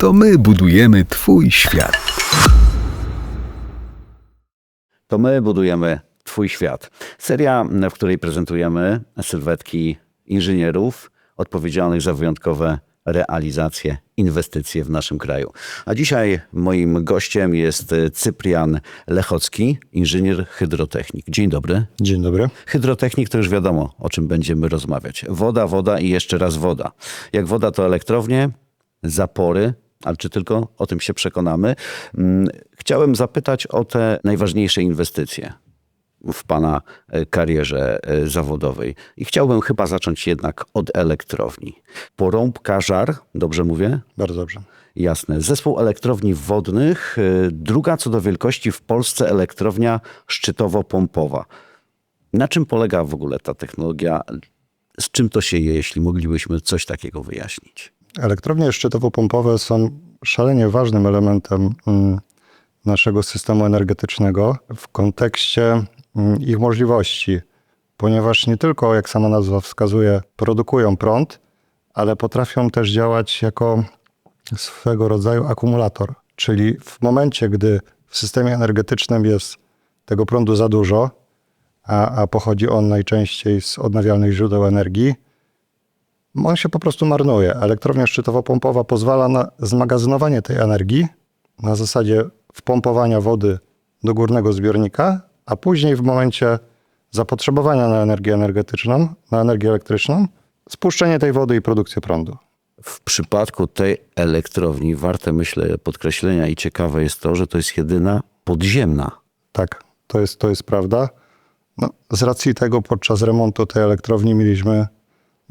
To my budujemy Twój świat. To my budujemy Twój świat. Seria, w której prezentujemy sylwetki inżynierów odpowiedzialnych za wyjątkowe realizacje, inwestycje w naszym kraju. A dzisiaj moim gościem jest Cyprian Lechocki, inżynier hydrotechnik. Dzień dobry. Dzień dobry. Hydrotechnik to już wiadomo, o czym będziemy rozmawiać. Woda, woda i jeszcze raz woda. Jak woda to elektrownie, zapory, ale czy tylko o tym się przekonamy? Mm, Chciałem zapytać o te najważniejsze inwestycje w Pana e, karierze e, zawodowej. I chciałbym chyba zacząć jednak od elektrowni. Porąbka Żar, dobrze mówię? Bardzo dobrze. Jasne. Zespół elektrowni wodnych, y, druga co do wielkości w Polsce elektrownia szczytowo-pompowa. Na czym polega w ogóle ta technologia? Z czym to się je, jeśli moglibyśmy coś takiego wyjaśnić? Elektrownie szczytowo-pompowe są szalenie ważnym elementem mm, naszego systemu energetycznego w kontekście mm, ich możliwości, ponieważ nie tylko, jak sama nazwa wskazuje, produkują prąd, ale potrafią też działać jako swego rodzaju akumulator. Czyli w momencie, gdy w systemie energetycznym jest tego prądu za dużo, a, a pochodzi on najczęściej z odnawialnych źródeł energii, on się po prostu marnuje. Elektrownia szczytowo-pompowa pozwala na zmagazynowanie tej energii na zasadzie wpompowania wody do górnego zbiornika, a później w momencie zapotrzebowania na energię energetyczną, na energię elektryczną, spuszczenie tej wody i produkcję prądu. W przypadku tej elektrowni warte, myślę, podkreślenia i ciekawe jest to, że to jest jedyna podziemna. Tak, to jest, to jest prawda. No, z racji tego podczas remontu tej elektrowni mieliśmy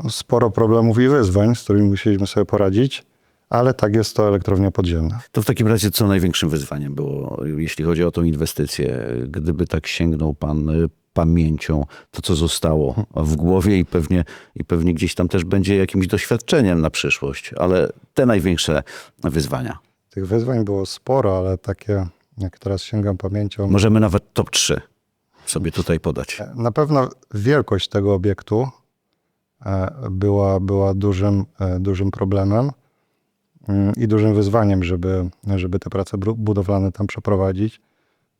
sporo problemów i wyzwań, z którymi musieliśmy sobie poradzić, ale tak jest to elektrownia podziemna. To w takim razie co największym wyzwaniem było, jeśli chodzi o tą inwestycję? Gdyby tak sięgnął pan y, pamięcią, to co zostało w głowie i pewnie, i pewnie gdzieś tam też będzie jakimś doświadczeniem na przyszłość, ale te największe wyzwania. Tych wyzwań było sporo, ale takie, jak teraz sięgam pamięcią, Możemy nawet top 3 sobie tutaj podać. Na pewno wielkość tego obiektu była, była dużym, e, dużym problemem mm, i dużym wyzwaniem, żeby, żeby te prace budowlane tam przeprowadzić,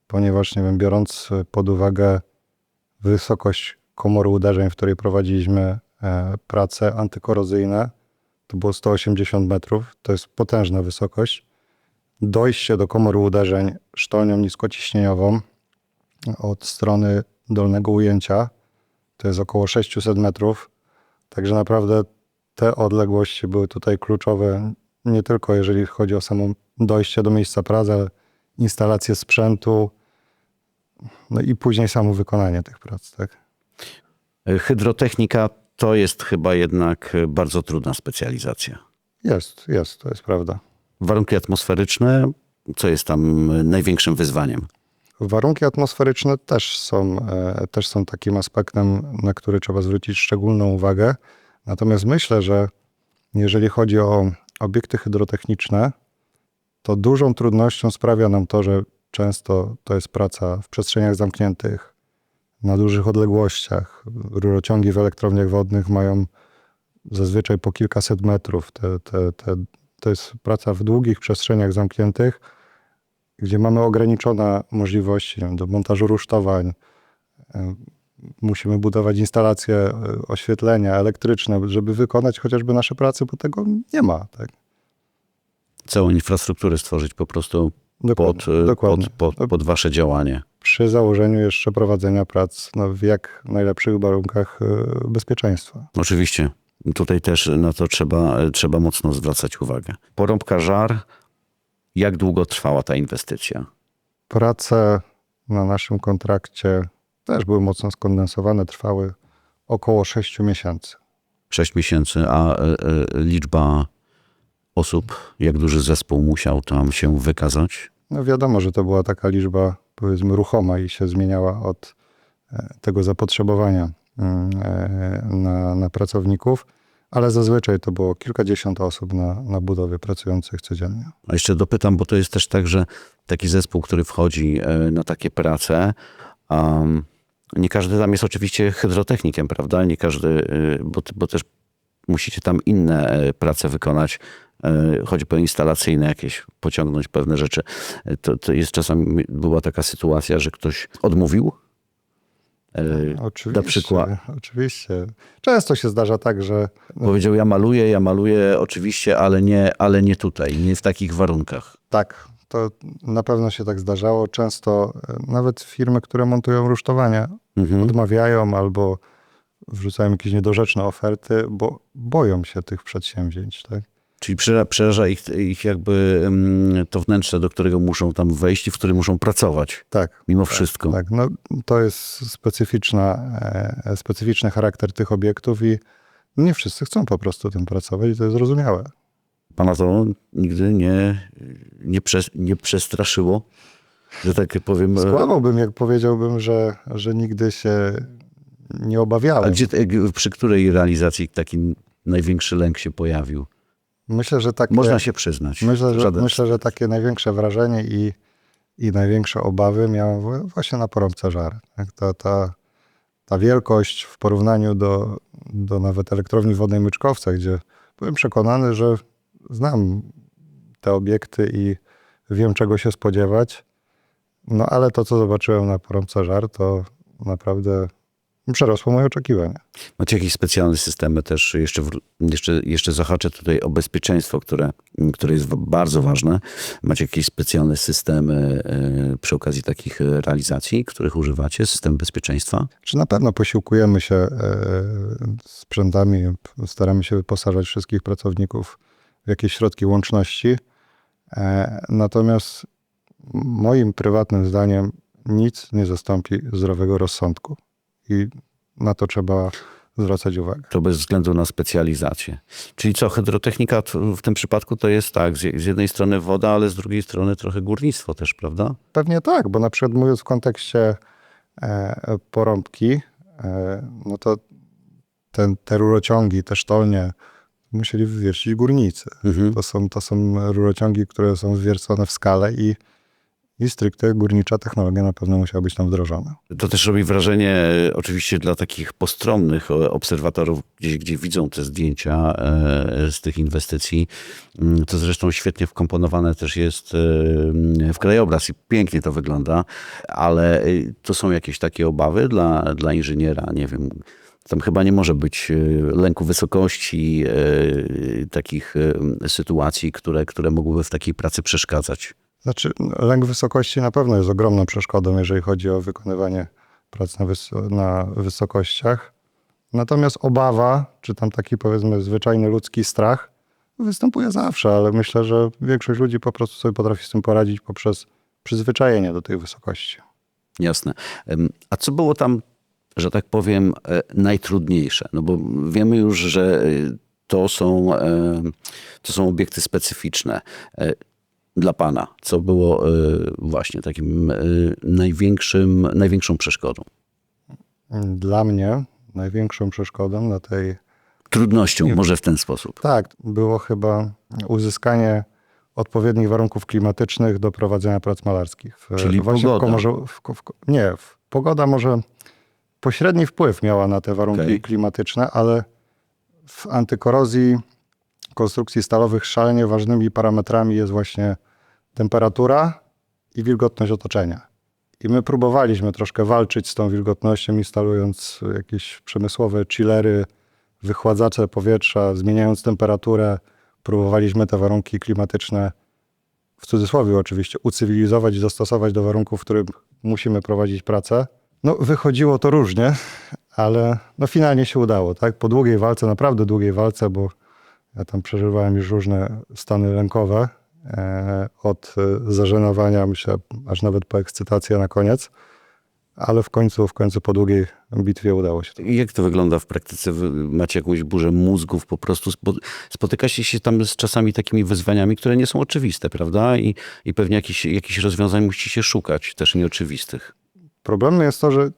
ponieważ, nie wiem, biorąc pod uwagę wysokość komory uderzeń, w której prowadziliśmy e, prace antykorozyjne, to było 180 metrów, to jest potężna wysokość. Dojście do komory uderzeń sztolnią niskociśnieniową od strony dolnego ujęcia. To jest około 600 metrów. Także naprawdę te odległości były tutaj kluczowe, nie tylko jeżeli chodzi o samo dojście do miejsca pracy, ale instalację sprzętu, no i później samo wykonanie tych prac. Tak? Hydrotechnika to jest chyba jednak bardzo trudna specjalizacja. Jest, jest, to jest prawda. Warunki atmosferyczne, co jest tam największym wyzwaniem? Warunki atmosferyczne też są, e, też są takim aspektem, na który trzeba zwrócić szczególną uwagę. Natomiast myślę, że jeżeli chodzi o obiekty hydrotechniczne, to dużą trudnością sprawia nam to, że często to jest praca w przestrzeniach zamkniętych, na dużych odległościach. Rurociągi w elektrowniach wodnych mają zazwyczaj po kilkaset metrów. Te, te, te, to jest praca w długich przestrzeniach zamkniętych, gdzie mamy ograniczone możliwości wiem, do montażu rusztowań. E, Musimy budować instalacje e, oświetlenia elektryczne, żeby wykonać chociażby nasze prace, bo tego nie ma. Tak? Całą infrastrukturę stworzyć po prostu Dokładnie, pod, e, dokładnie. pod, pod, pod wasze działanie. Przy założeniu jeszcze prowadzenia prac no, w jak najlepszych warunkach bezpieczeństwa. Oczywiście. Tutaj też na to trzeba, trzeba mocno zwracać uwagę. Porąbka żar. Jak długo trwała ta inwestycja? Prace na naszym kontrakcie też były mocno skondensowane, trwały około 6 miesięcy. Sześć miesięcy, a e, e, liczba osób, jak duży zespół musiał tam się wykazać? No wiadomo, że to była taka liczba, powiedzmy, ruchoma i się zmieniała od e, tego zapotrzebowania mm, na, na pracowników, ale zazwyczaj to było kilkadziesiąt osób na, na budowie pracujących codziennie. A jeszcze dopytam, bo to jest też tak, że taki zespół, który wchodzi e, na takie prace, um, nie każdy tam jest oczywiście hydrotechnikiem, prawda? Nie każdy, e, bo, bo też musicie tam inne e, prace wykonać, choćby instalacyjne jakieś, pociągnąć pewne rzeczy. To, to jest czasami, była taka sytuacja, że ktoś odmówił. E, Oczywiście, Na przykład oczywiście. Często się zdarza tak, że powiedział, ja maluję, ja maluję oczywiście, ale nie, ale nie tutaj, nie w takich warunkach. tak, to na pewno się tak zdarzało. Często e, nawet firmy, które montują rusztowania, Mhm. odmawiają albo wrzucają jakieś niedorzeczne oferty, bo boją się tych przedsięwzięć. Tak? Czyli przera- przeraża ich, ich jakby to wnętrze, do którego muszą tam wejść i w którym muszą pracować. Tak. Mimo wszystko. Tak, no to jest specyficzna, e, specyficzny charakter tych obiektów i nie wszyscy chcą po prostu tym pracować i to jest zrozumiałe. Pana to nigdy nie, nie, przes- nie przestraszyło, że tak powiem. e, Skłamałbym, jak powiedziałbym, że, że nigdy się nie A obawiałem. gdzie, e, przy której realizacji taki największy lęk się pojawił? Myślę, że takie, Można się przyznać. myślę, że, myślę, że takie największe wrażenie i, i największe obawy miałem właśnie na porąbce żar. Tak? Ta, ta, ta wielkość w porównaniu do, do nawet elektrowni wodnej Myczkowca, gdzie byłem przekonany, że znam te obiekty i wiem, czego się spodziewać. No ale to, co zobaczyłem na porąbce żar, to naprawdę przerosło moje oczekiwania. Macie jakieś specjalne systemy też, jeszcze, jeszcze, jeszcze zahaczę tutaj o bezpieczeństwo, które, które jest bardzo ważne. Macie jakieś specjalne systemy e, przy okazji takich e, realizacji, których używacie, system bezpieczeństwa? Czy na pewno posiłkujemy się e, sprzętami, staramy się wyposażać wszystkich pracowników w jakieś środki łączności. Natomiast moim prywatnym zdaniem nic nie zastąpi zdrowego rozsądku. I na to trzeba zwracać uwagę. To bez względu na specjalizację. Czyli co, hydrotechnika w tym przypadku to jest tak, z jednej strony woda, ale z drugiej strony trochę górnictwo też, prawda? Pewnie tak, bo na przykład mówiąc w kontekście e, porąbki, e, no to ten, te rurociągi, te sztolnie musieli wywiercić górnicy. Mhm. To są, to są rurociągi, które są wywiercone w skale i, i stricte górnicza technologia na pewno musiała być tam wdrożona. To też robi wrażenie e, oczywiście dla takich postronnych e, obserwatorów, gdzie, gdzie widzą te zdjęcia e, z tych inwestycji. Mm, To zresztą świetnie wkomponowane też jest w krajobraz i pięknie to wygląda, ale to są jakieś takie obawy dla, dla inżyniera, nie wiem. Tam chyba nie może być lęku wysokości, takich sytuacji, które, które mogłyby w takiej pracy przeszkadzać. Znaczy, lęk wysokości na pewno jest ogromną przeszkodą, jeżeli chodzi o wykonywanie prac na, wys- na wysokościach. Natomiast obawa, czy tam taki powiedzmy zwyczajny ludzki strach, występuje zawsze, ale myślę, że większość ludzi po prostu sobie potrafi z tym poradzić poprzez przyzwyczajenie do tych wysokości. Jasne. A co było tam, że tak powiem, e, najtrudniejsze? No bo wiemy już, że e, to są, e, to są obiekty specyficzne. Dla Pana, co było e, właśnie takim e, największym, największą przeszkodą? Dla mnie największą przeszkodą na tej Trudnością, może w ten sposób. Tak, było chyba uzyskanie odpowiednich warunków klimatycznych do prowadzenia prac malarskich. W, Czyli pogoda. W Komorze, w, nie, pogoda może pośredni wpływ miała na te warunki Okej. klimatyczne, ale w antykorozji konstrukcji stalowych szalenie ważnymi parametrami jest właśnie temperatura i wilgotność otoczenia. I my próbowaliśmy troszkę walczyć z tą wilgotnością, instalując jakieś przemysłowe chillery, wychładzacze powietrza, zmieniając temperaturę. Próbowaliśmy te warunki klimatyczne, w cudzysłowie oczywiście, ucywilizować i dostosować do warunków, w których musimy prowadzić pracę. No, wychodziło to różnie, ale no, finalnie się udało. Tak? Po długiej walce, naprawdę długiej walce, bo ja tam przeżywałem już różne stany lękowe, od e, zażenowania, myślę, aż nawet po ekscytację na koniec, ale w końcu, w końcu po długiej bitwie udało się Jak to wygląda w praktyce? Wy macie jakąś burzę mózgów, po prostu spo, spotykacie się tam z czasami takimi wyzwaniami, które nie są oczywiste, prawda? I, i pewnie jakichś jakich rozwiązań musicie szukać, też nieoczywistych. Problemem jest to, że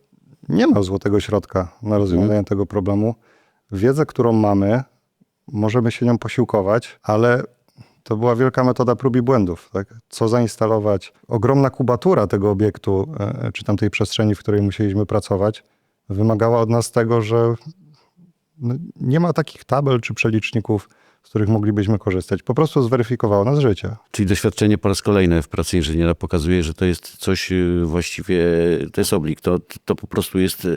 nie ma złotego środka na rozwiązanie tego problemu. Wiedzę, którą mamy, możemy się nią posiłkować, ale to była wielka metoda prób i błędów. Tak? Co zainstalować? Ogromna kubatura tego obiektu, e, czy tamtej przestrzeni, w której musieliśmy pracować, wymagała od nas tego, że no, nie ma takich tabel czy przeliczników z których moglibyśmy korzystać. Po prostu zweryfikowało nas życie. Czyli doświadczenie po raz kolejny w pracy inżyniera pokazuje, że to jest coś y, właściwie, to jest oblik, to, to po prostu jest e,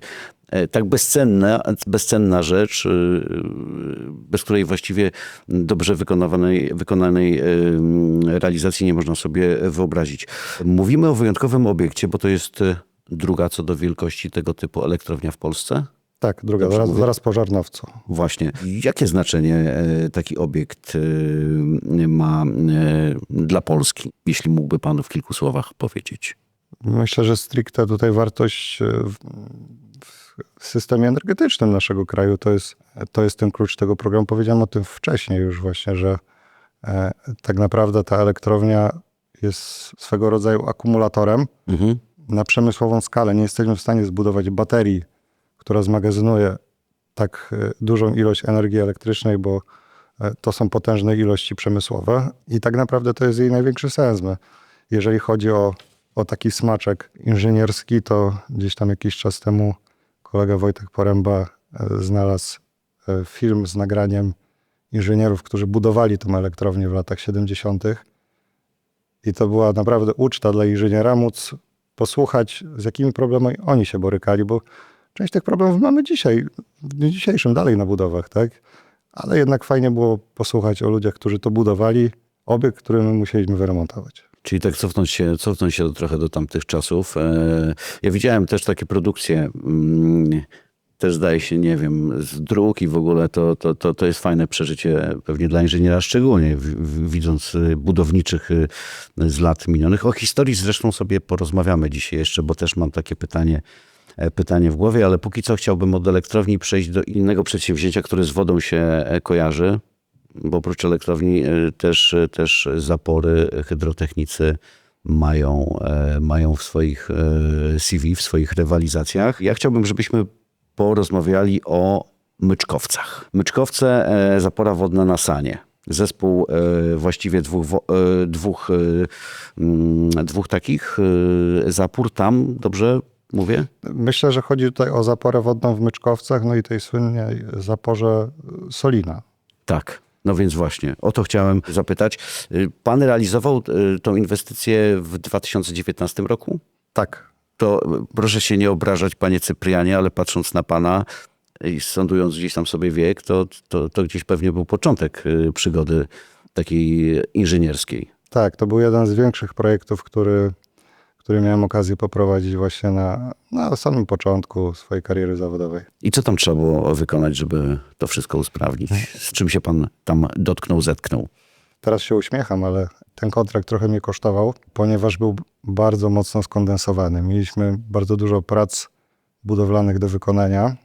tak bezcenna, bezcenna rzecz, y, bez której właściwie dobrze wykonanej, wykonanej realizacji nie można sobie wyobrazić. Mówimy o wyjątkowym obiekcie, bo to jest y, druga co do wielkości tego typu elektrownia w Polsce. Tak, druga, zaraz, zaraz po żarnowcu. Właśnie. Jakie znaczenie e, taki obiekt e, ma e, dla Polski, jeśli mógłby Pan w kilku słowach powiedzieć? Myślę, że stricte tutaj wartość e, systemie energetycznym naszego kraju to jest, to jest ten klucz tego programu. Powiedziałem o tym wcześniej już właśnie, że e, tak naprawdę ta elektrownia jest swego rodzaju akumulatorem Mhm. na przemysłową skalę. Nie jesteśmy w stanie zbudować baterii, która zmagazynuje tak e, dużą ilość energii elektrycznej, bo e, to są potężne ilości przemysłowe i tak naprawdę to jest jej największy sens. My, jeżeli chodzi o, o taki smaczek inżynierski, to gdzieś tam jakiś czas temu kolega Wojtek Poręba e, znalazł e, film z nagraniem inżynierów, którzy budowali tą elektrownię w latach 70. I to była naprawdę uczta dla inżyniera móc posłuchać, z jakimi problemami oni się borykali, bo część tych problemów mamy dzisiaj, w dniu dzisiejszym dalej na budowach, tak? Ale jednak fajnie było posłuchać o ludziach, którzy to budowali, obiekt, który my musieliśmy wyremontować. Czyli tak cofnąć się, cofnąć się trochę do tamtych czasów. E, Ja widziałem też takie produkcje, mm, też zdaje się, nie wiem, z dróg i w ogóle to, to, to, to jest fajne przeżycie, pewnie dla inżyniera szczególnie, widząc y, budowniczych y, z lat minionych. O historii zresztą sobie porozmawiamy dzisiaj jeszcze, bo też mam takie pytanie, e, pytanie w głowie, ale póki co chciałbym od elektrowni przejść do innego przedsięwzięcia, które z wodą się e, kojarzy, bo oprócz elektrowni e, też, e, też zapory hydrotechnicy mają, e, mają w swoich e, CV, w swoich rywalizacjach. Ja chciałbym, żebyśmy porozmawiali o myczkowcach. Myczkowce, e, zapora wodna na Sanie. Zespół właściwie dwóch, dwóch, mm, dwóch takich zapór tam, dobrze mówię? Myślę, że chodzi tutaj o zaporę wodną w Myczkowcach, no i tej słynnej zaporze Solina. Tak. No więc właśnie, o to chciałem zapytać. Y, Pan realizował y, tą inwestycję w 2019 roku? Tak, To y, proszę się nie obrażać, panie Cyprianie, ale patrząc na pana i sądując gdzieś tam sobie wiek, to, to, to gdzieś pewnie był początek przygody takiej inżynierskiej. tak, to był jeden z większych projektów, który, który miałem okazję poprowadzić właśnie na, na samym początku swojej kariery zawodowej. I co tam trzeba było wykonać, żeby to wszystko usprawnić? Z czym się pan tam dotknął, zetknął? Teraz się uśmiecham, ale ten kontrakt trochę mnie kosztował, ponieważ był bardzo mocno skondensowany. Mieliśmy bardzo dużo prac budowlanych do wykonania,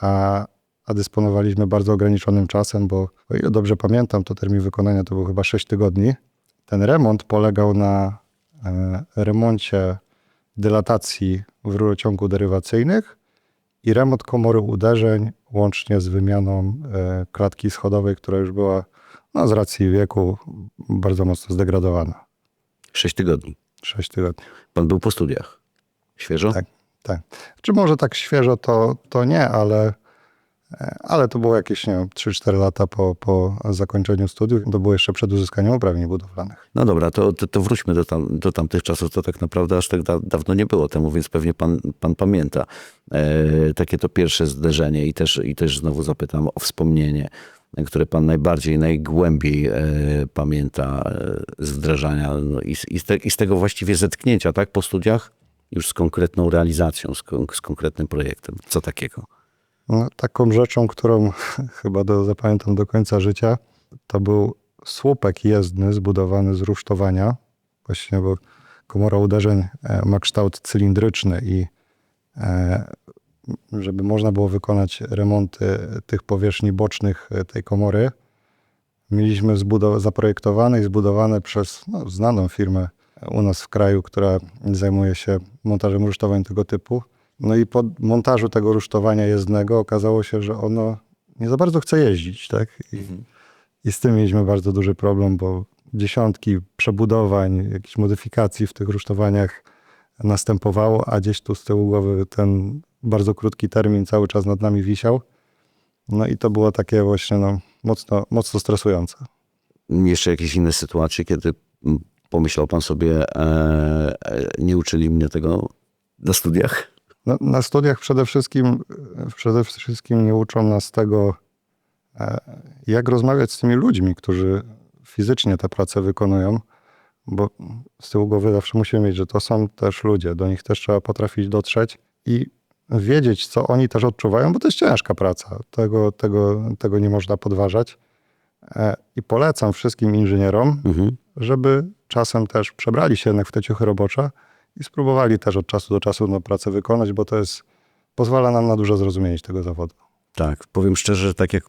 a, a dysponowaliśmy bardzo ograniczonym czasem, bo o ile dobrze pamiętam, to termin wykonania to był chyba 6 tygodni. Ten remont polegał na remoncie dylatacji w rurociągu derywacyjnych i remont komory uderzeń łącznie z wymianą e, klatki schodowej, która już była no, z racji wieku bardzo mocno zdegradowana. Sześć tygodni. 6 tygodni. Pan był po studiach. Świeżo? Tak. Tak. Czy może tak świeżo to, to nie, ale, e, ale to było jakieś, nie wiem, 3-4 lata po, po zakończeniu studiów. To było jeszcze przed uzyskaniem uprawnień budowlanych. No dobra, to, to, to wróćmy do, tam, do tamtych czasów. To tak naprawdę aż tak da, dawno nie było temu, więc pewnie pan, pan pamięta e, takie to pierwsze zderzenie i też, i też znowu zapytam o wspomnienie, które pan najbardziej, najgłębiej e, pamięta e, z wdrażania no i, i, z te, i z tego właściwie zetknięcia, tak, po studiach już z konkretną realizacją, z, kon, z konkretnym projektem. Co takiego? No, taką rzeczą, którą chyba do, zapamiętam do końca życia, to był słupek jezdny zbudowany z rusztowania. Właśnie, bo komora uderzeń e, ma kształt cylindryczny i e, żeby można było wykonać remonty tych powierzchni bocznych e, tej komory, mieliśmy zaprojektowane i zbudowane przez no, znaną firmę u nas w kraju, która zajmuje się montażem rusztowań tego typu. No i po montażu tego rusztowania jezdnego okazało się, że ono nie za bardzo chce jeździć, tak? I, i z tym mieliśmy bardzo duży problem, bo dziesiątki przebudowań, jakichś modyfikacji w tych rusztowaniach następowało, a gdzieś tu z tyłu głowy ten bardzo krótki termin cały czas nad nami wisiał. No i to było takie właśnie, no, mocno, mocno stresujące. Jeszcze jakieś inne sytuacje, kiedy pomyślał pan sobie, e, e, nie uczyli mnie tego na studiach? No, na studiach przede wszystkim, przede wszystkim nie uczą nas tego, e, jak rozmawiać z tymi ludźmi, którzy fizycznie tę pracę wykonują, bo z tyłu głowy zawsze musimy mieć, że to są też ludzie, do nich też trzeba potrafić dotrzeć i wiedzieć, co oni też odczuwają, bo to jest ciężka praca. Tego, tego, tego nie można podważać. E, I polecam wszystkim inżynierom, Mhm. żeby czasem też przebrali się jednak w te ciuchy robocze i spróbowali też od czasu do czasu tę pracę wykonać, bo to jest, pozwala nam na duże zrozumienie tego zawodu. Tak, powiem szczerze, że tak jak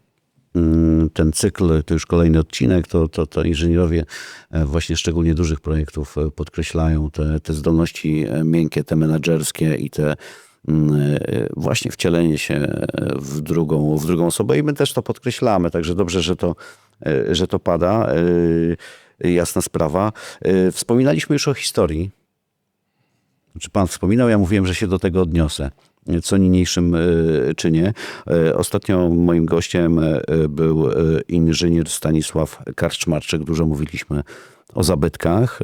mm, ten cykl, to już kolejny odcinek, to, to, to inżynierowie e, właśnie szczególnie dużych projektów e, podkreślają te, te zdolności e, miękkie, te menedżerskie i te mm, właśnie wcielenie się w drugą, w drugą osobę i my też to podkreślamy, także dobrze, że to, że to pada. Jasna sprawa. Wspominaliśmy już o historii. Czy pan wspominał? Ja mówiłem, że się do tego odniosę. Co niniejszym e, czynię. E, Ostatnio moim gościem e, był inżynier Stanisław Karczmarczyk. Dużo mówiliśmy o zabytkach.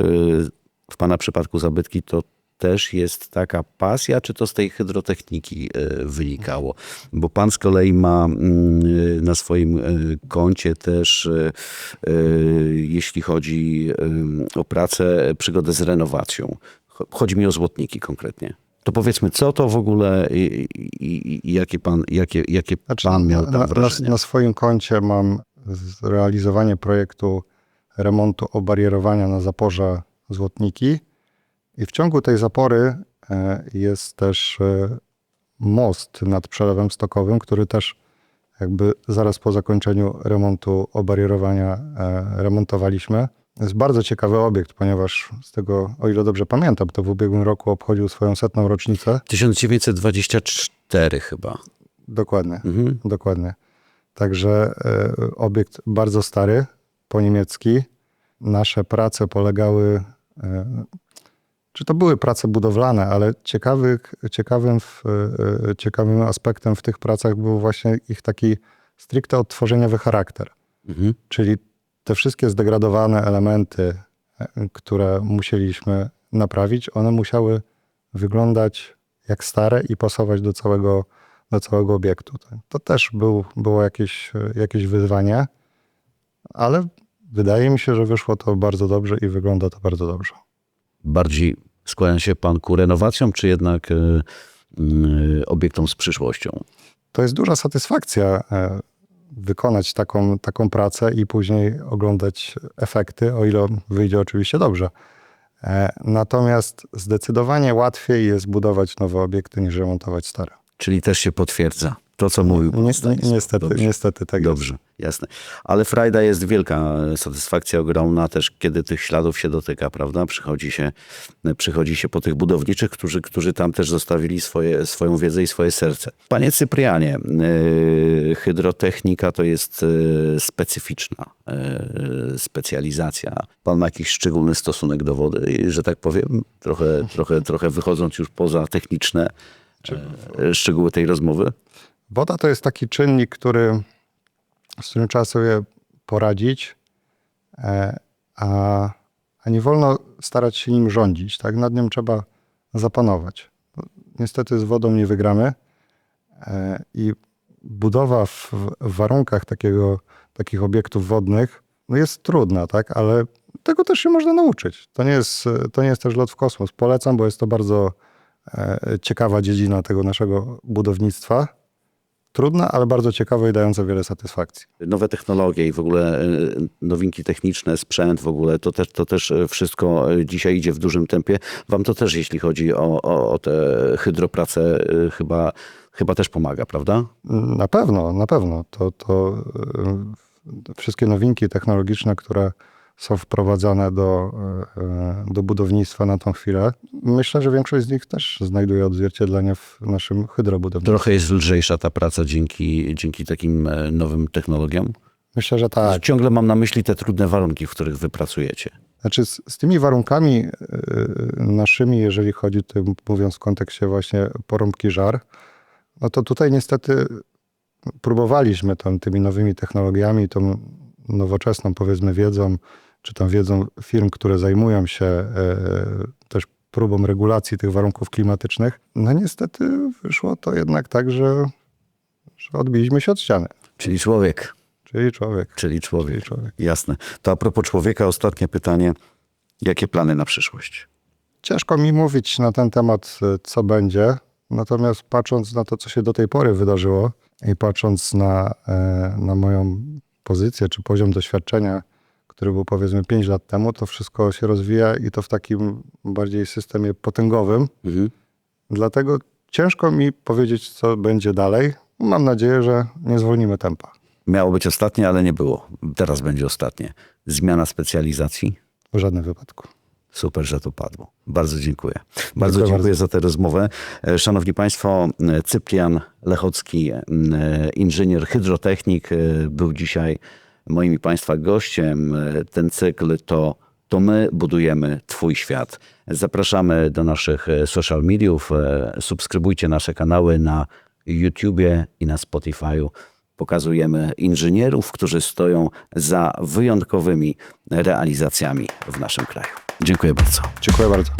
W pana przypadku zabytki to też jest taka pasja, czy to z tej hydrotechniki wynikało? Bo pan z kolei ma mm, na swoim koncie też, jeśli chodzi o pracę, przygodę z renowacją. Cho- Chodzi mi o złotniki konkretnie. To powiedzmy, co to w ogóle i, i, i jakie pan, jakie, jakie pan miał tam na, na, na swoim koncie mam zrealizowanie projektu remontu obarierowania na zaporze Złotniki i w ciągu tej zapory e, jest też e, most nad przelewem stokowym, który też jakby zaraz po zakończeniu remontu obarierowania e, remontowaliśmy. To jest bardzo ciekawy obiekt, ponieważ z tego, o ile dobrze pamiętam, to w ubiegłym roku obchodził swoją setną rocznicę. 1924 chyba. Dokładnie. Mhm. Dokładnie. Także e, obiekt bardzo stary, po niemiecki. Nasze prace polegały, e, czy to były prace budowlane, ale ciekawy, ciekawym, w, e, ciekawym aspektem w tych pracach był właśnie ich taki stricte odtworzeniowy charakter. Mhm. Czyli te wszystkie zdegradowane elementy, e, które musieliśmy naprawić, one musiały wyglądać jak stare i pasować do całego, do całego obiektu. To- też był, było jakieś, e, jakieś wyzwanie, ale wydaje mi się, że wyszło to bardzo dobrze i wygląda to bardzo dobrze. Bardziej skłania się pan ku renowacjom, czy jednak e, mm, obiektom z przyszłością? To jest duża satysfakcja e, wykonać taką, taką pracę i później oglądać efekty, o ile wyjdzie oczywiście dobrze. E, Natomiast zdecydowanie łatwiej jest budować nowe obiekty niż remontować stare. Czyli też się potwierdza to, co mówił Ni- Stanisław. niestety, Dobrze. niestety tak jest. Dobrze, jasne. Ale frajda jest wielka, satysfakcja ogromna też, kiedy tych śladów się dotyka, prawda? Przychodzi się, przychodzi się po tych budowniczych, którzy, którzy tam też zostawili swoje, swoją wiedzę i swoje serce. Panie Cyprianie, yy, hydrotechnika to jest yy, specyficzna yy, specjalizacja. Pan ma jakiś szczególny stosunek do wody, że tak powiem, trochę, trochę, trochę wychodząc już poza techniczne szczegóły tej rozmowy? Woda to jest taki czynnik, który, z którym trzeba sobie poradzić, e, a, a nie wolno starać się nim rządzić. Tak? Nad nim trzeba zapanować. Niestety z wodą nie wygramy e, i budowa w, w warunkach takiego, takich obiektów wodnych no jest trudna, tak? ale tego też się można nauczyć. To nie, jest, to nie jest też lot w kosmos. Polecam, bo jest to bardzo e, ciekawa dziedzina tego naszego budownictwa. Trudna, ale bardzo ciekawa i dająca wiele satysfakcji. nowe technologie i w ogóle e, nowinki techniczne, sprzęt w ogóle, to też, to też e, wszystko e, dzisiaj idzie w dużym tempie. Wam to też, jeśli chodzi o, o, o te hydroprace, chyba, chyba też pomaga, prawda? Na pewno, na pewno. To, to wszystkie nowinki technologiczne, które są wprowadzane do, y, do budownictwa na tą chwilę, myślę, że większość z nich też znajduje odzwierciedlenie w naszym hydrobudownictwie. Trochę jest lżejsza ta praca dzięki, dzięki takim e, nowym technologiom. Myślę, że tak. Ciągle mam na myśli te trudne warunki, w których wy pracujecie. Znaczy z, z tymi warunkami naszymi, jeżeli chodzi, tym, mówiąc w kontekście właśnie porąbki żar, no to tutaj niestety próbowaliśmy tam tymi nowymi technologiami, tą nowoczesną powiedzmy wiedzą, czy tam wiedzą firm, które zajmują się e, też próbą regulacji tych warunków klimatycznych. No niestety wyszło to jednak tak, że, że odbiliśmy się od ściany. Czyli człowiek. Czyli człowiek. Czyli człowiek. Czyli człowiek. Jasne. To a propos człowieka, ostatnie pytanie. Jakie plany na przyszłość? Ciężko mi mówić na ten temat, e, co będzie. Natomiast patrząc na to, co się do tej pory wydarzyło i patrząc na, e, na moją pozycję czy poziom doświadczenia, który był powiedzmy 5 lat temu, to wszystko się rozwija i to w takim bardziej systemie potęgowym. Mhm. Dlatego ciężko mi powiedzieć, co będzie dalej. Mam nadzieję, że nie zwolnimy tempa. Miało być ostatnie, ale nie było. Teraz będzie ostatnie. Zmiana specjalizacji. W żadnym wypadku. Super, że to padło. Bardzo dziękuję. Bardzo Dziękuję dziękuję bardzo. za tę rozmowę. E, Szanowni Państwo, e, Cyprian Lechocki, e, inżynier hydrotechnik, był dzisiaj moim i Państwa gościem. E, Ten cykl to to my budujemy Twój świat. Zapraszamy do naszych e, social mediów. e, Subskrybujcie nasze kanały na YouTubie i na Spotify'u. Pokazujemy inżynierów, którzy stoją za wyjątkowymi realizacjami w naszym kraju. Dziękuję bardzo. Dziękuję bardzo.